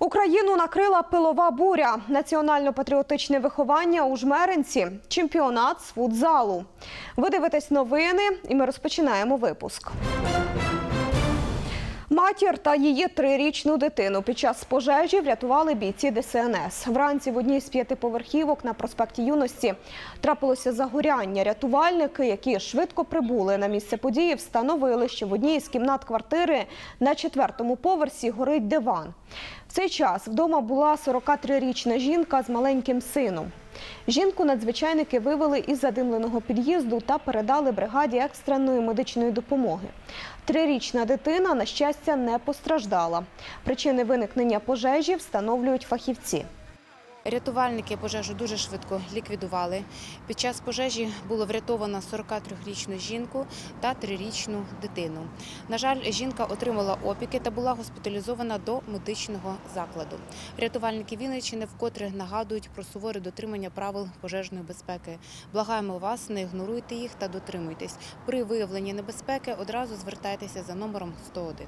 Україну накрила пилова буря, національно-патріотичне виховання у жмеринці, чемпіонат з футзалу. Ви дивитесь новини, і ми розпочинаємо випуск. Матір та її трирічну дитину під час пожежі врятували бійці ДСНС. Вранці в одній з п'ятиповерхівок на проспекті Юності трапилося загоряння. Рятувальники, які швидко прибули на місце події, встановили, що в одній з кімнат квартири на четвертому поверсі горить диван. В цей час вдома була 43-річна жінка з маленьким сином. Жінку надзвичайники вивели із задимленого під'їзду та передали бригаді екстреної медичної допомоги. Трирічна дитина, на щастя, не постраждала. Причини виникнення пожежі встановлюють фахівці. Рятувальники пожежу дуже швидко ліквідували. Під час пожежі було врятовано 43-річну жінку та 3-річну дитину. На жаль, жінка отримала опіки та була госпіталізована до медичного закладу. Рятувальники Вінниччини вкотре нагадують про суворе дотримання правил пожежної безпеки. Благаємо вас, не ігноруйте їх та дотримуйтесь. При виявленні небезпеки одразу звертайтеся за номером 101.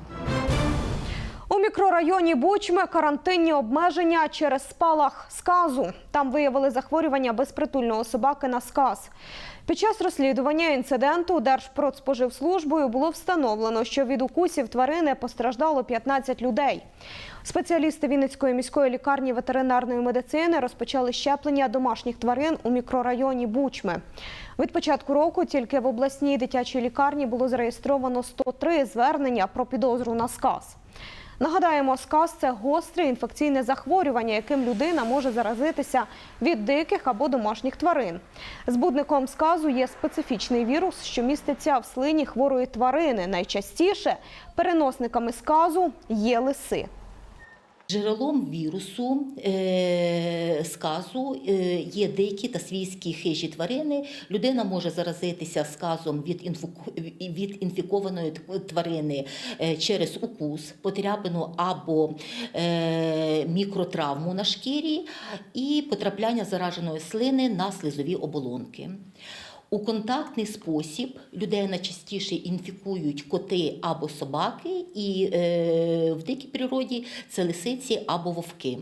Мікрорайоні Бучми карантинні обмеження через спалах сказу. Там виявили захворювання безпритульного собаки на сказ. Під час розслідування інциденту Держпродспоживслужбою було встановлено, що від укусів тварини постраждало 15 людей. Спеціалісти Вінницької міської лікарні ветеринарної медицини розпочали щеплення домашніх тварин у мікрорайоні Бучми. Від початку року тільки в обласній дитячій лікарні було зареєстровано 103 звернення про підозру на сказ. Нагадаємо, сказ – це гостре інфекційне захворювання, яким людина може заразитися від диких або домашніх тварин. Збудником сказу є специфічний вірус, що міститься в слині хворої тварини. Найчастіше переносниками сказу є лиси. Джерелом вірусу е, сказу е, є дикі та свійські хижі тварини. Людина може заразитися сказом від, від інфікованої тварини е, через укус, потряпину або мікротравму на шкірі і потрапляння зараженої слини на слизові оболонки. У контактний спосіб людей найчастіше інфікують коти або собаки, і е, в дикій природі це лисиці або вовки.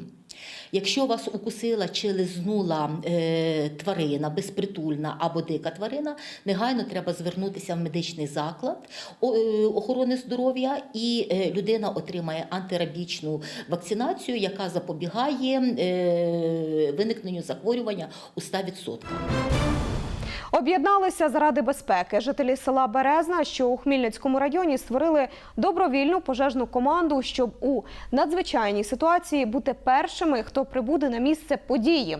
Якщо вас укусила чи лизнула е, тварина, безпритульна або дика тварина, негайно треба звернутися в медичний заклад е, охорони здоров'я, і е, людина отримає антирабічну вакцинацію, яка запобігає е, виникненню захворювання у 100%. Об'єдналися заради безпеки. Жителі села Березна, що у Хмільницькому районі, створили добровільну пожежну команду, щоб у надзвичайній ситуації бути першими, хто прибуде на місце події.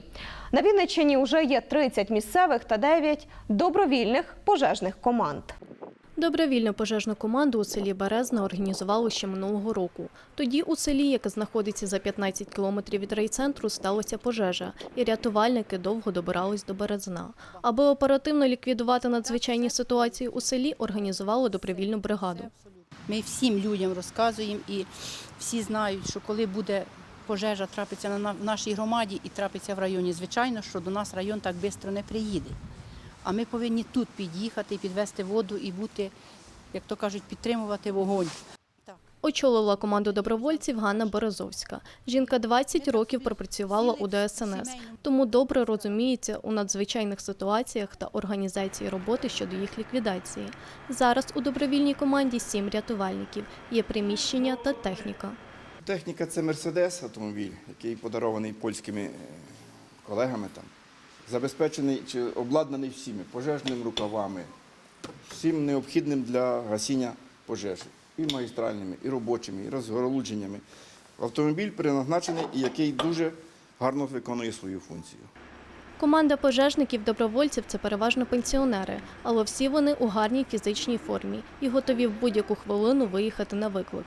На Вінниччині вже є 30 місцевих та 9 добровільних пожежних команд. Добровільну пожежну команду у селі Березна організували ще минулого року. Тоді у селі, яке знаходиться за 15 кілометрів від райцентру, сталася пожежа, і рятувальники довго добирались до Березна. Аби оперативно ліквідувати надзвичайні ситуації у селі, організували добровільну бригаду. Ми всім людям розказуємо і всі знають, що коли буде пожежа трапиться на нашій громаді і трапиться в районі, звичайно, що до нас район так швидко не приїде. А ми повинні тут під'їхати, підвести воду і бути, як то кажуть, підтримувати вогонь. Очолила команду добровольців Ганна Березовська. Жінка 20 років пропрацювала у ДСНС, тому добре розуміється у надзвичайних ситуаціях та організації роботи щодо їх ліквідації. Зараз у добровільній команді сім рятувальників, є приміщення та техніка. Техніка це Мерседес автомобіль, який подарований польськими е, колегами там. Забезпечений чи обладнаний всіми пожежними рукавами, всім необхідним для гасіння пожежі. І магістральними, і робочими, і розгоролудженнями. Автомобіль переназначений і який дуже гарно виконує свою функцію. Команда пожежників добровольців це переважно пенсіонери, але всі вони у гарній фізичній формі і готові в будь-яку хвилину виїхати на виклик.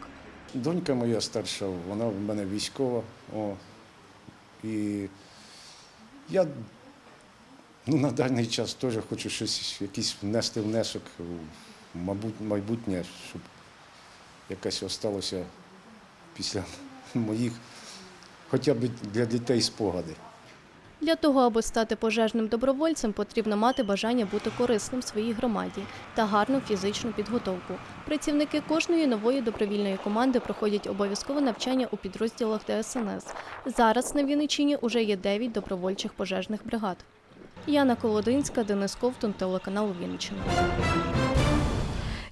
Донька моя старша, вона в мене військова. О, і я ну, на даний час теж хочу щось, якийсь внести внесок мабуть, майбутнє, щоб якесь осталося після моїх, хоча б для дітей спогади. Для того, аби стати пожежним добровольцем, потрібно мати бажання бути корисним своїй громаді та гарну фізичну підготовку. Працівники кожної нової добровільної команди проходять обов'язкове навчання у підрозділах ДСНС. Зараз на Вінниччині уже є 9 добровольчих пожежних бригад. Яна Колодинська, Денис Ковтун, телеканал Вінниччина.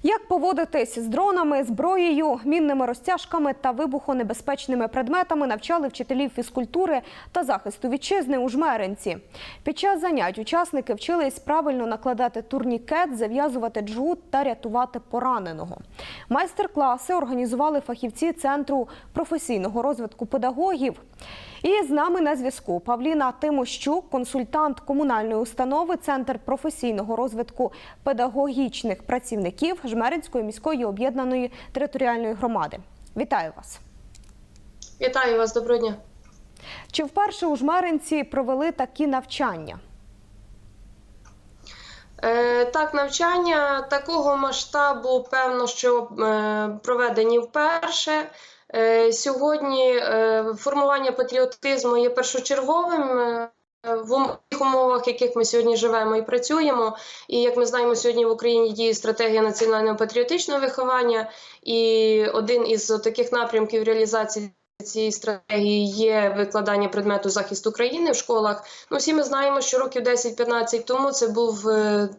Як поводитись з дронами, зброєю, мінними розтяжками та вибухонебезпечними предметами навчали вчителів фізкультури та захисту вітчизни у Жмеринці. Під час занять учасники вчились правильно накладати турнікет, зав'язувати джгут та рятувати пораненого. Майстер-класи організували фахівці центру професійного розвитку педагогів. І з нами на зв'язку Павліна Тимощук, консультант комунальної установи Центр професійного розвитку педагогічних працівників Жмеринської міської об'єднаної територіальної громади. Вітаю вас! Вітаю вас, доброго дня. Чи вперше у Жмеринці провели такі навчання? Е, так, навчання такого масштабу, певно, що е, проведені вперше. Е, сьогодні е, формування патріотизму є першочерговим. е, в тих умовах, в яких ми сьогодні живемо і працюємо, і як ми знаємо, сьогодні в Україні діє стратегія національного патріотичного виховання, і один із таких напрямків реалізації цієї стратегії є викладання предмету захист України в школах. Ну, всі ми знаємо, що років 10-15 тому це був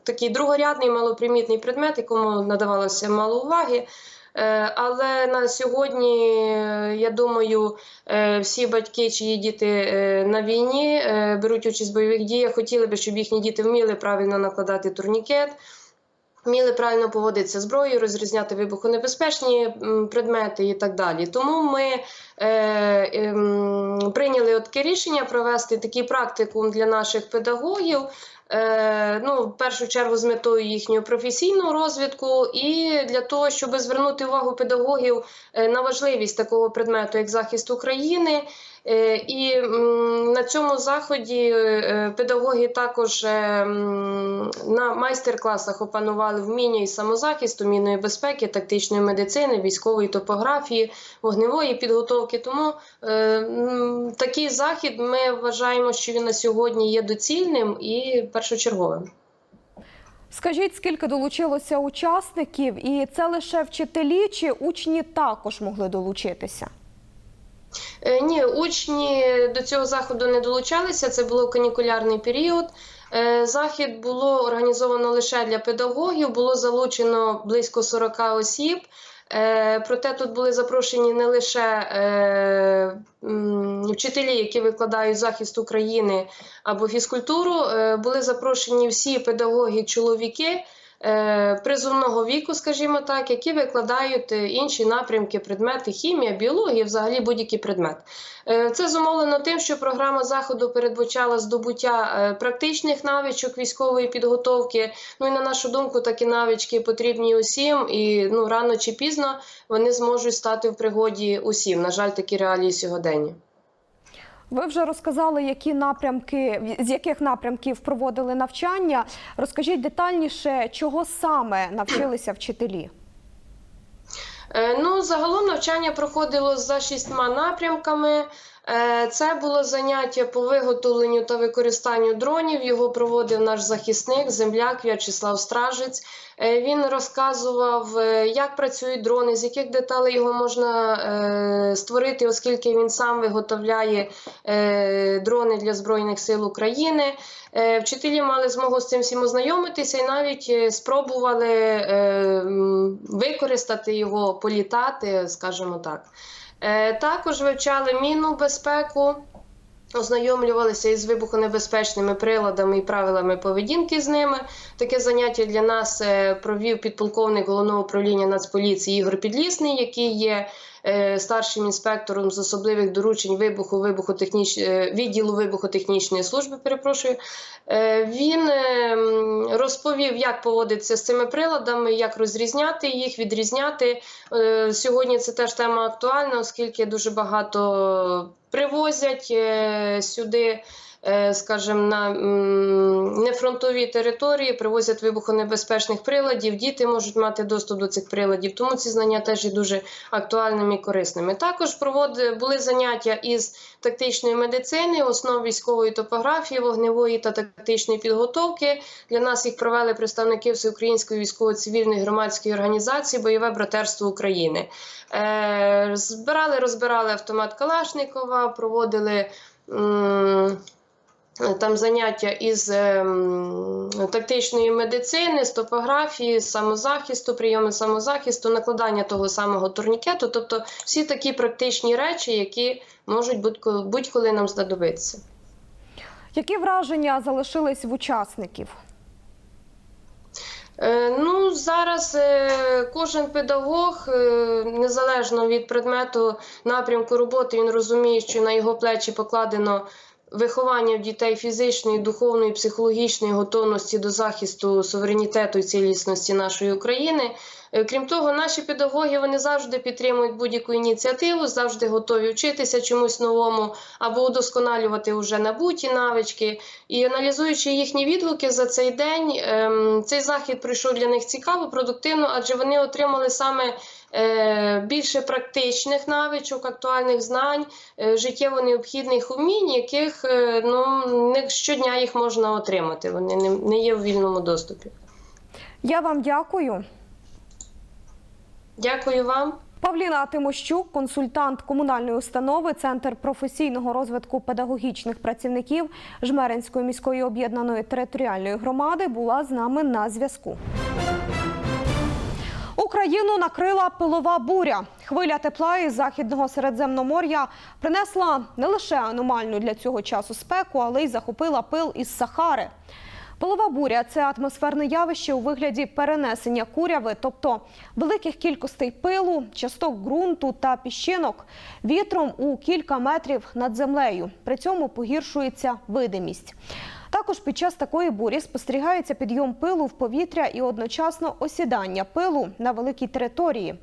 такий другорядний, малопримітний предмет, якому надавалося мало уваги. Е, Але на сьогодні, е, я думаю, е, всі батьки, чиї діти на війні беруть участь в бойових діях, хотіли би, щоб їхні діти вміли правильно накладати турнікет, вміли правильно поводитися зброєю, розрізняти вибухонебезпечні предмети і так далі. Тому ми е, ем, прийняли таке рішення провести такий практикум для наших педагогів. Е, ну, в першу чергу з метою їхнього професійного розвитку і для того, щоб звернути увагу педагогів е, на важливість такого предмету, як захист України. Е, І на цьому заході е, педагоги також е, на майстер-класах опанували вміння і самозахисту, мінної безпеки, тактичної медицини, військової топографії, вогневої підготовки. Тому такий захід ми вважаємо, що він на сьогодні є доцільним і першочерговим. Скажіть, скільки долучилося учасників, і це лише вчителі чи учні також могли долучитися? Ні, учні до цього заходу не долучалися. Це було канікулярний період. Е, Захід було організовано лише для педагогів, було залучено близько 40 осіб. Е, Проте тут були запрошені не лише е, вчителі, які викладають захист України або фізкультуру, були запрошені всі педагоги-чоловіки призовного віку, скажімо так, які викладають е, інші напрямки, предмети, хімія, біологія, взагалі будь-який предмет. Е, Це зумовлено тим, що програма заходу передбачала здобуття е, практичних навичок військової підготовки. Ну і на нашу думку, такі навички потрібні усім, і ну рано чи пізно вони зможуть стати в пригоді усім. На жаль, такі реалії сьогодення. Ви вже розказали, які напрямки, з яких напрямків проводили навчання. Розкажіть детальніше, чого саме навчилися вчителі. Е, Ну, загалом навчання проходило за шістьма напрямками. Е, Це було заняття по виготовленню та використанню дронів. Його проводив наш захисник, земляк В'ячеслав Стражець. Е, Він розказував, е, як працюють дрони, з яких деталей його можна створити, оскільки він сам виготовляє дрони для Збройних сил України. Вчителі мали змогу з цим всім ознайомитися і навіть спробували використати його, політати, скажімо так. Е, Також вивчали мінну безпеку, ознайомлювалися із вибухонебезпечними приладами і правилами поведінки з ними. Таке заняття для нас е, провів підполковник головного управління Нацполіції Ігор Підлісний, який є старшим інспектором з особливих доручень вибуху, вибухотехніч... е, відділу вибухотехнічної служби. Перепрошую. Е, Він е, розповів, як поводитися з цими приладами, як розрізняти їх, відрізняти. Е, Сьогодні це теж тема актуальна, оскільки дуже багато привозять е, сюди е, скажімо, на м, нефронтові території, привозять вибухонебезпечних приладів. Діти можуть мати доступ до цих приладів, тому ці знання теж є дуже актуальними і корисними. Також проводили були заняття із тактичної медицини, основ військової топографії, вогневої та тактичної підготовки. Для нас їх провели представники Всеукраїнської військово-цивільної громадської організації Бойове братерство України. Е, збирали, розбирали автомат Калашникова, проводили. Там заняття із ем, тактичної медицини, з топографії, з самозахисту, прийоми самозахисту, накладання того самого турнікету, тобто всі такі практичні речі, які можуть будь-коли, будь-коли нам знадобитися. Які враження залишились в учасників? Е, Ну, зараз е, кожен педагог, е, незалежно від предмету напрямку роботи, він розуміє, що на його плечі покладено виховання в дітей фізичної, духовної, психологічної готовності до захисту суверенітету і цілісності нашої України. Е, Крім того, наші педагоги вони завжди підтримують будь-яку ініціативу, завжди готові вчитися чомусь новому або удосконалювати вже набуті навички. І аналізуючи їхні відгуки за цей день, ем, цей захід пройшов для них цікаво, продуктивно, адже вони отримали саме е, більше практичних навичок, актуальних знань, е, життєво необхідних умінь, яких ну, не щодня їх можна отримати. Вони не є в вільному доступі. Я вам дякую. Дякую вам. Павліна Тимощук, консультант комунальної установи, Центр професійного розвитку педагогічних працівників Жмеринської міської об'єднаної територіальної громади, була з нами на зв'язку. Україну накрила пилова буря. Хвиля тепла із західного середземномор'я принесла не лише аномальну для цього часу спеку, але й захопила пил із Сахари. Пилова буря це атмосферне явище у вигляді перенесення куряви, тобто великих кількостей пилу, часток ґрунту та піщинок вітром у кілька метрів над землею. При цьому погіршується видимість. Також під час такої бурі спостерігається підйом пилу в повітря і одночасно осідання пилу на великій території.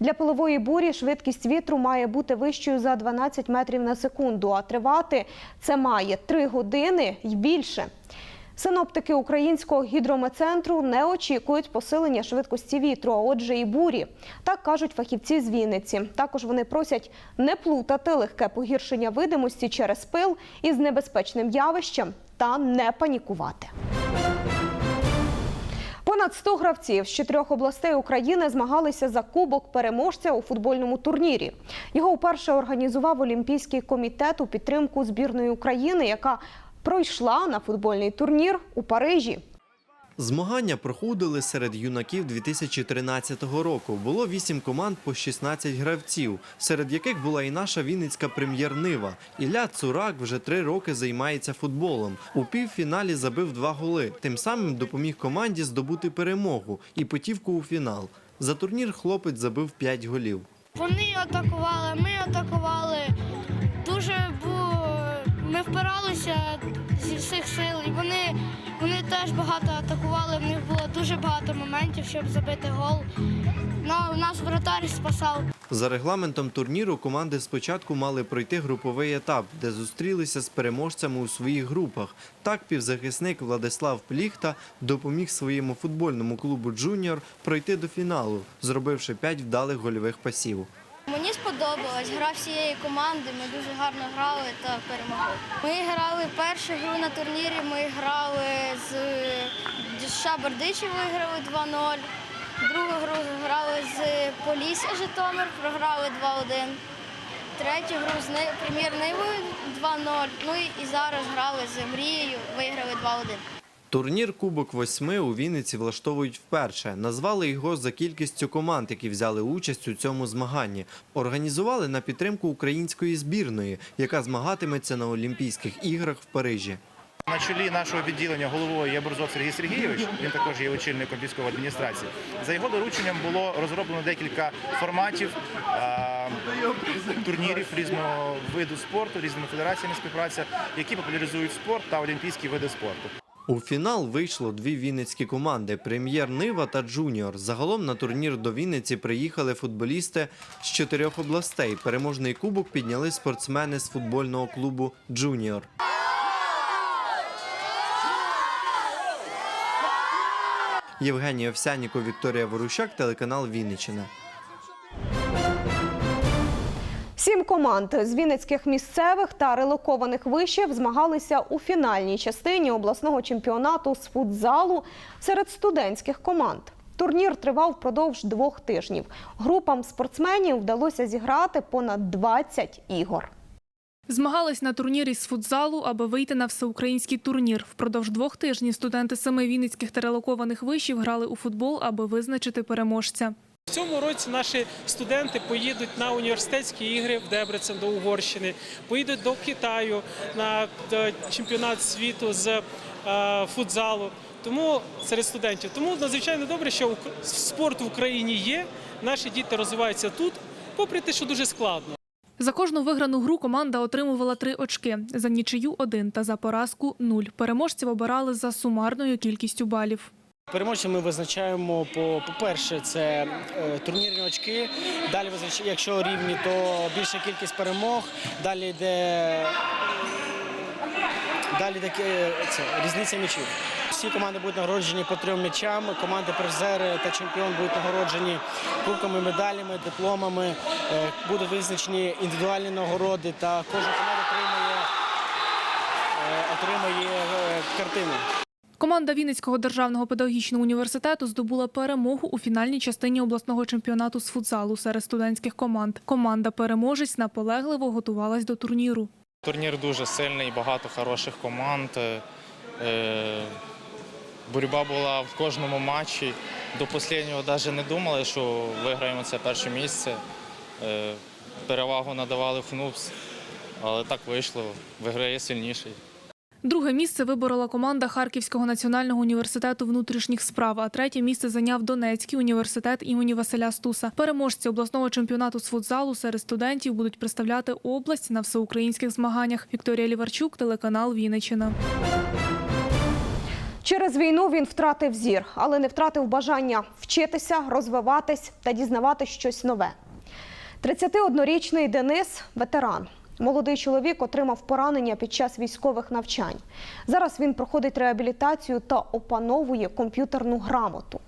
Для пилової бурі швидкість вітру має бути вищою за 12 метрів на секунду, а тривати це має 3 години й більше. Синоптики українського гідрометцентру не очікують посилення швидкості вітру, а отже і бурі. Так кажуть фахівці з Вінниці. Також вони просять не плутати легке погіршення видимості через пил із небезпечним явищем та не панікувати. Понад 100 гравців з чотирьох областей України змагалися за кубок переможця у футбольному турнірі. Його вперше організував Олімпійський комітет у підтримку збірної України, яка пройшла на футбольний турнір у Парижі. Змагання проходили серед юнаків 2013 року. Було вісім команд по 16 гравців, серед яких була і наша Вінницька прем'єр-нива. Ілля Цурак вже три роки займається футболом. У півфіналі забив два голи. Тим самим допоміг команді здобути перемогу і путівку у фінал. За турнір хлопець забив 5 голів. Вони атакували, ми атакували. Дуже було. Ми впиралися зі всіх сил, і вони, вони теж багато атакували. В них було дуже багато моментів, щоб забити гол. Ну, нас воротар спасав. За регламентом турніру команди спочатку мали пройти груповий етап, де зустрілися з переможцями у своїх групах. Так півзахисник Владислав Пліхта допоміг своєму футбольному клубу Джуніор пройти до фіналу, зробивши п'ять вдалих гольових пасів. Мені сподобалась гра всієї команди. Ми дуже гарно грали та перемогли. Ми грали першу гру на турнірі. Ми грали з США Бердичі, виграли 2-0. Другу гру грали з Полісся Житомир, програли 2-1. Третю гру з прем'єр-нивою 2-0. Ну і зараз грали з Мрією, виграли 2-1. Турнір Кубок восьми у Вінниці влаштовують вперше. Назвали його за кількістю команд, які взяли участь у цьому змаганні. Організували на підтримку української збірної, яка змагатиметься на Олімпійських іграх в Парижі. На чолі нашого відділення головою є Борзов Сергій Сергійович. Він також є очільником військової адміністрації. За його дорученням було розроблено декілька форматів турнірів різного виду спорту, різними федераціями співпраця, які популяризують спорт та олімпійські види спорту. У фінал вийшло дві вінницькі команди прем'єр Нива та Джуніор. Загалом на турнір до Вінниці приїхали футболісти з чотирьох областей. Переможний кубок підняли спортсмени з футбольного клубу Джуніор. Євгеній Овсяніко, Вікторія Ворущак, телеканал Вінничина. Команд з вінницьких місцевих та релокованих вишів змагалися у фінальній частині обласного чемпіонату з футзалу серед студентських команд. Турнір тривав впродовж двох тижнів. Групам спортсменів вдалося зіграти понад 20 ігор. Змагались на турнірі з футзалу, аби вийти на всеукраїнський турнір. Впродовж двох тижнів студенти семи вінницьких та релокованих вишів грали у футбол, аби визначити переможця. В цьому році наші студенти поїдуть на університетські ігри в Дебрецен до Угорщини, поїдуть до Китаю на е, чемпіонат світу з е, футзалу. Тому серед студентів. Тому надзвичайно добре, що спорт в Україні є. Наші діти розвиваються тут, попри те, що дуже складно. За кожну виграну гру команда отримувала три очки, за нічию один та за поразку нуль. Переможців обирали за сумарною кількістю балів. Переможця ми визначаємо по по-перше, це е, турнірні очки. Далі якщо рівні, то більша кількість перемог. Далі йде далі таке це різниця м'ячів. Всі команди будуть нагороджені по трьом м'ячам. Команди призери та чемпіон будуть нагороджені кубками, медалями, дипломами. Е, Будуть визначені індивідуальні нагороди, та кожна команда отримає, е, отримає е, картину. Команда Вінницького державного педагогічного університету здобула перемогу у фінальній частині обласного чемпіонату з футзалу серед студентських команд. Команда переможець наполегливо готувалась до турніру. Турнір дуже сильний, багато хороших команд. Е, Боротьба була в кожному матчі. До останнього навіть не думали, що виграємо це перше місце. Е, Перевагу надавали ФНУПС, але так вийшло. Виграє сильніший. Друге місце виборола команда Харківського національного університету внутрішніх справ, а третє місце зайняв Донецький університет імені Василя Стуса. Переможці обласного чемпіонату з футзалу серед студентів будуть представляти область на всеукраїнських змаганнях. Вікторія Ліварчук, телеканал Вінниччина. Через війну він втратив зір, але не втратив бажання вчитися, розвиватись та дізнавати щось нове. 31-річний Денис ветеран. Молодий чоловік отримав поранення під час військових навчань. Зараз він проходить реабілітацію та опановує комп'ютерну грамоту.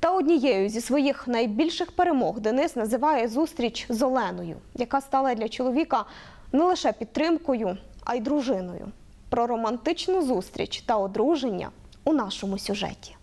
Та однією зі своїх найбільших перемог Денис називає зустріч з Оленою, яка стала для чоловіка не лише підтримкою, а й дружиною. Про романтичну зустріч та одруження у нашому сюжеті.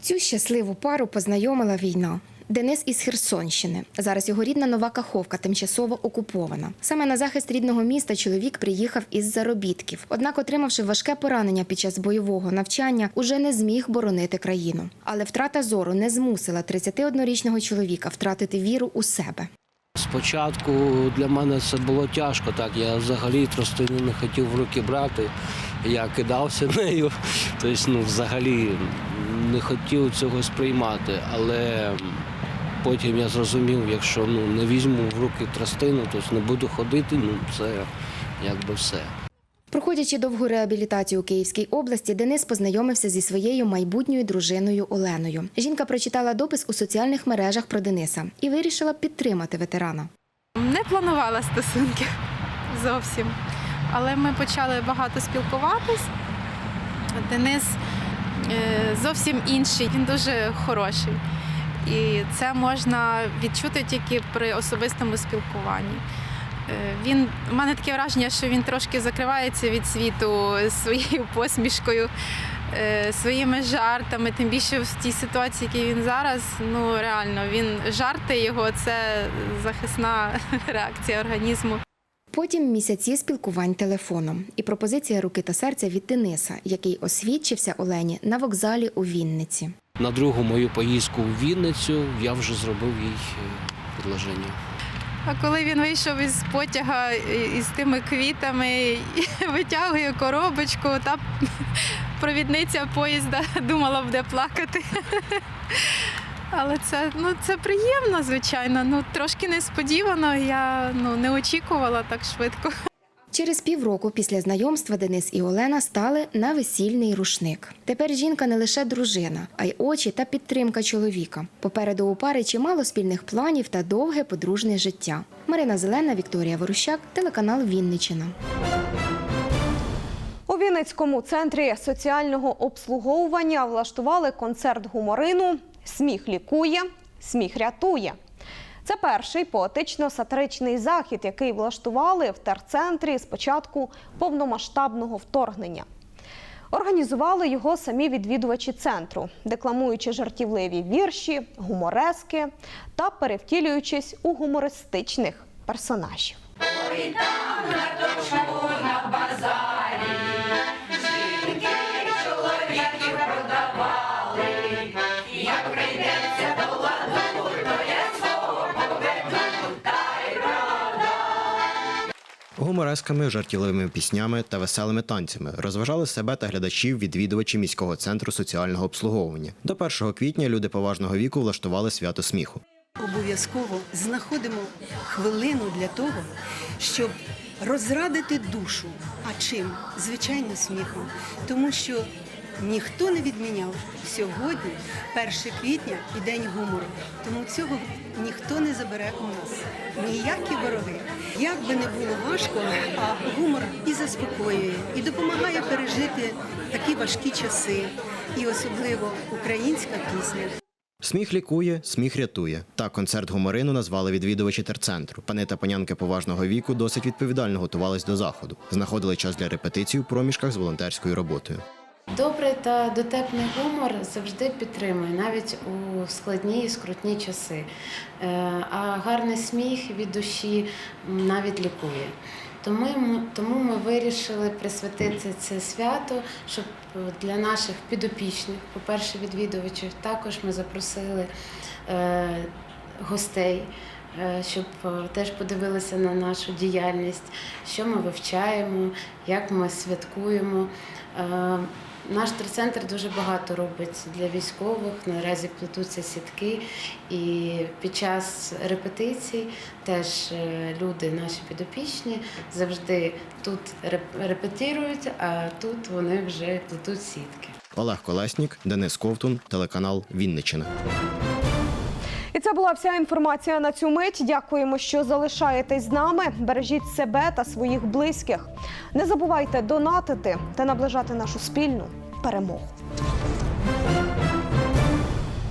Цю щасливу пару познайомила війна. Денис із Херсонщини. Зараз його рідна нова Каховка тимчасово окупована. Саме на захист рідного міста чоловік приїхав із заробітків. Однак, отримавши важке поранення під час бойового навчання, уже не зміг боронити країну. Але втрата зору не змусила 31-річного чоловіка втратити віру у себе. Спочатку для мене це було тяжко. Так я взагалі тростину не хотів в руки брати. Я кидався нею, тобто, ну, взагалі не хотів цього сприймати. Але потім я зрозумів, якщо ну, не візьму в руки тростину, тобто не буду ходити, ну це якби все. Проходячи довгу реабілітацію у Київській області, Денис познайомився зі своєю майбутньою дружиною Оленою. Жінка прочитала допис у соціальних мережах про Дениса і вирішила підтримати ветерана. Не планувала стосунків зовсім. Але ми почали багато спілкуватись. Денис е, зовсім інший, він дуже хороший. І це можна відчути тільки при особистому спілкуванні. Е, Він, у мене таке враження, що він трошки закривається від світу своєю посмішкою, е, своїми жартами. Тим більше в тій ситуації, якій він зараз, ну реально, він жарти його це захисна реакція організму. Потім місяці спілкувань телефоном і пропозиція руки та серця від Дениса, який освідчився Олені на вокзалі у Вінниці. На другу мою поїздку в Вінницю я вже зробив їй е, предложення. А коли він вийшов із потяга із тими квітами, витягує коробочку, та провідниця поїзда думала, буде плакати. Але це, ну, це приємно, звичайно. Ну, трошки несподівано. Я ну, не очікувала так швидко. Через півроку після знайомства Денис і Олена стали на весільний рушник. Тепер жінка не лише дружина, а й очі та підтримка чоловіка. Попереду у пари чимало спільних планів та довге подружне життя. Марина Зелена, Вікторія Ворущак, телеканал Вінниччина. У У Вінницькому центрі соціального обслуговування влаштували концерт гуморину Сміх лікує, сміх рятує. Це перший поетично-сатиричний захід, який влаштували в терцентрі з початку повномасштабного вторгнення. Організували його самі відвідувачі центру, декламуючи жартівливі вірші, гуморески та перевтілюючись у гумористичних персонажів. Гуморесками, жартівливими піснями та веселими танцями розважали себе та глядачів відвідувачі міського центру соціального обслуговування. До 1 квітня люди поважного віку влаштували свято сміху. Обов'язково знаходимо хвилину для того, щоб розрадити душу. А чим? Звичайно, сміхом. Тому що ніхто не відміняв сьогодні, 1 квітня і День гумору. Тому цього ніхто не забере у нас. Ніякі вороги. Як би не було важко, а гумор і заспокоює, і допомагає пережити такі важкі часи, і особливо українська пісня. Сміх лікує, сміх рятує. Так концерт гуморину назвали відвідувачі терцентру. Пани та панянки поважного віку досить відповідально готувались до заходу. Знаходили час для репетицій у проміжках з волонтерською роботою. Добрий та дотепний гумор завжди підтримує, навіть у складні і скрутні часи. Е, А гарний сміх від душі навіть лікує. Тому ми, вирішили присвятити це свято, щоб для наших підопічних, по-перше, відвідувачів, також ми запросили е, гостей, е, щоб теж подивилися на нашу діяльність, що ми вивчаємо, як ми святкуємо. Наш терцентр дуже багато робить для військових. Наразі плетуться сітки, і під час репетицій теж е, люди, наші підопічні, завжди тут реп- репетирують, а тут вони вже плетуть сітки. Олег Колеснік, Денис Ковтун, телеканал Вінниччина. І це була вся інформація на цю мить. Дякуємо, що залишаєтесь з нами. Бережіть себе та своїх близьких. Не забувайте донатити та наближати нашу спільну перемогу.